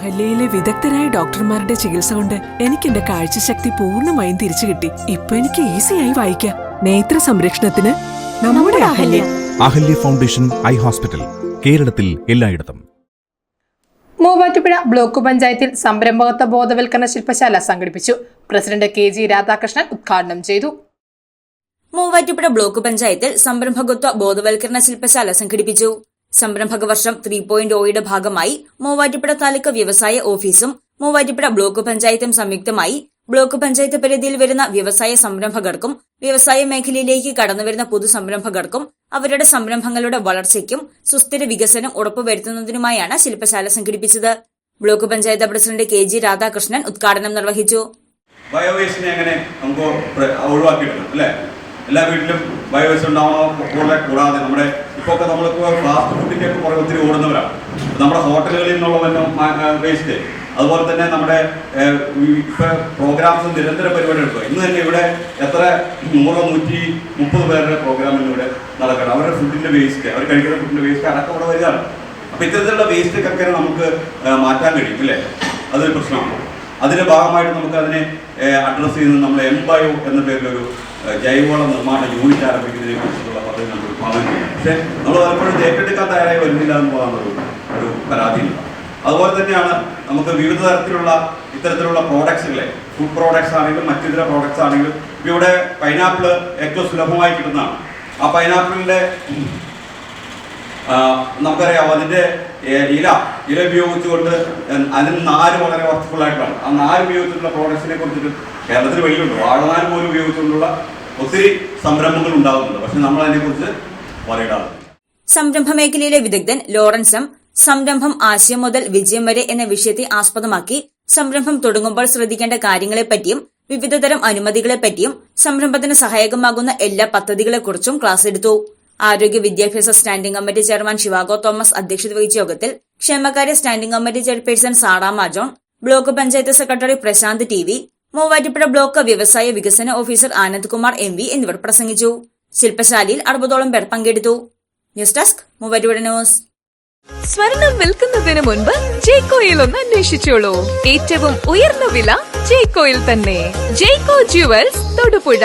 അഹല്യയിലെ വിദഗ്ധരായ ഡോക്ടർമാരുടെ ചികിത്സ കൊണ്ട് എനിക്ക് എന്റെ കാഴ്ചശക്തി പൂർണമായും തിരിച്ചു കിട്ടി. ഇപ്പൊ എനിക്ക് ഈസിയായി വായിക്കാം. നേത്ര സംരക്ഷണത്തിന് നമ്മുടെ Ahalya. Ahalya foundation eye hospital കേരളത്തിൽ എല്ലായിടത്തും. മൂവാറ്റുപുഴ ബ്ലോക്ക് പഞ്ചായത്തിൽ സംരംഭകത്വ ബോധവൽക്കരണ ശില്പശാല സംഘടിപ്പിച്ചു. പ്രസിഡന്റ് കെ ജി രാധാകൃഷ്ണൻ ഉദ്ഘാടനം ചെയ്തു. മൂവാറ്റുപുഴ ബ്ലോക്ക് പഞ്ചായത്തിൽ സംരംഭകത്വ ബോധവൽക്കരണ ശില്പശാല സംഘടിപ്പിച്ചു. സംരംഭക വർഷം ത്രീ പോയിന്റ് ഒയുടെ ഭാഗമായി മൂവാറ്റുപുഴ താലൂക്ക് വ്യവസായ ഓഫീസും മൂവാറ്റുപുഴ ബ്ലോക്ക് പഞ്ചായത്തും സംയുക്തമായി ബ്ലോക്ക് പഞ്ചായത്ത് പരിധിയിൽ വരുന്ന വ്യവസായ സംരംഭകർക്കും വ്യവസായ മേഖലയിലേക്ക് കടന്നുവരുന്ന പുതു സംരംഭകർക്കും അവരുടെ സംരംഭങ്ങളുടെ വളർച്ചയ്ക്കും സുസ്ഥിര വികസനം ഉറപ്പുവരുത്തുന്നതിനുമായാണ് ശില്പശാല സംഘടിപ്പിച്ചത്. Block panchayat president K G Radhakrishnan ഉദ്ഘാടനം നിർവഹിച്ചു. ബയോവേസ്റ്റിനെ എങ്ങനെ നമുക്ക് ഒഴിവാക്കിയിട്ടുണ്ട് അല്ലേ? എല്ലാ വീട്ടിലും ബയോവേസ്റ്റ് ഉണ്ടാവണോ? കൂടെ കൂടാതെ നമ്മുടെ ഇപ്പോൾ ഒക്കെ നമ്മളിപ്പോൾ ഫാസ്റ്റ് ഫുഡിന്റെ ഒക്കെ പുറകെ ഒത്തിരി ഓടുന്നവരാണ് നമ്മുടെ ഹോട്ടലുകളിൽ നിന്നുള്ള വേസ്റ്റ് അതുപോലെ തന്നെ നമ്മുടെ ഇപ്പോൾ പ്രോഗ്രാംസ് നിരന്തര പരിപാടി എടുക്കുക ഇന്ന് തന്നെ ഇവിടെ എത്ര നൂറോ നൂറ്റി മുപ്പത് പേരുടെ പ്രോഗ്രാം ഇന്ന് ഇവിടെ നടക്കണം. അവരുടെ ഫുഡിന്റെ വേസ്റ്റ് അവർ കഴിക്കുന്ന ഫുഡിന്റെ വേസ്റ്റ് അടക്കം ഇവിടെ വരികയാണ്. അപ്പോൾ ഇത്തരത്തിലുള്ള വേസ്റ്റ് ഒക്കെ നമുക്ക് മാറ്റാൻ കഴിയും അല്ലേ? അതൊരു പ്രശ്നമാണ്. അതിന്റെ ഭാഗമായിട്ട് നമുക്ക് അതിനെ അഡ്രസ്സ് ചെയ്യുന്നത് നമ്മൾ എംബയോ എന്ന പേരിലൊരു ജൈവവള നിർമ്മാണ യൂണിറ്റ് ആരംഭിക്കുന്നതിനെ കുറിച്ചുള്ള പക്ഷേ നമ്മൾ പലപ്പോഴും ഏറ്റെടുക്കാൻ തയ്യാറായി വരുന്നില്ല എന്നുള്ളതാണ് ഒരു പരാതിയില്ല. അതുപോലെ തന്നെയാണ് നമുക്ക് വിവിധ തരത്തിലുള്ള ഇത്തരത്തിലുള്ള പ്രോഡക്ട്സുകളെ ഫുഡ് പ്രോഡക്ട്സ് ആണെങ്കിലും മറ്റിതര പ്രോഡക്ട്സ് ആണെങ്കിലും ഇവിടെ പൈനാപ്പിൾ ഏറ്റവും സുലഭമായി കിട്ടുന്നതാണ്. ആ പൈനാപ്പിളിന്റെ ആ, നമുക്കറിയാം അതിന്റെ ഏ, ഇല ഇല ഉപയോഗിച്ചുകൊണ്ട് അതിന് നാര് വളരെ വർത്തഫുൾ ആയിട്ടാണ്. ആ നാര് ഉപയോഗിച്ചിട്ടുള്ള പ്രോഡക്ട്സിനെ കുറിച്ചിട്ട് കേരളത്തിൽ വലിയുണ്ട്. വാഴനാര് പോലും ഉപയോഗിച്ചുകൊണ്ടുള്ള ഒത്തിരി സംരംഭങ്ങൾ ഉണ്ടാകുന്നുണ്ട് പക്ഷെ നമ്മൾ അതിനെക്കുറിച്ച് സംരംഭ മേഖലയിലെ വിദഗ്ധൻ ലോറൻസം സംരംഭം ആശയം മുതൽ വിജയം വരെ എന്ന വിഷയത്തെ ആസ്പദമാക്കി സംരംഭം തുടങ്ങുമ്പോൾ ശ്രദ്ധിക്കേണ്ട കാര്യങ്ങളെപ്പറ്റിയും വിവിധതരം അനുമതികളെപ്പറ്റിയും സംരംഭത്തിന് സഹായകമാകുന്ന എല്ലാ പദ്ധതികളെക്കുറിച്ചും ക്ലാസ് എടുത്തു. ആരോഗ്യ വിദ്യാഭ്യാസ standing committee chairman Sivago Thomas അധ്യക്ഷത വഹിച്ച യോഗത്തിൽ ക്ഷേമകാര്യ standing committee chairperson Sara Majon block panchayat secretary Prashanth T V Muvattupuzha block വ്യവസായ വികസന officer Anand Kumar M V എന്നിവർ പ്രസംഗിച്ചു. ശില്പശാലയിൽ അറുപതോളം പേർ പങ്കെടുത്തു. ന്യൂസ് ഡെസ്ക് മൂവരുടെ ന്യൂസ്. സ്വർണം വിൽക്കുന്നതിന് മുൻപ് ജയ്കോയിൽ ഒന്ന് അന്വേഷിച്ചോളൂ. ഏറ്റവും ഉയർന്ന വില ജയ്കോയിൽ തന്നെ. ജയ്കോ ജുവൽസ് തൊടുപുഴ.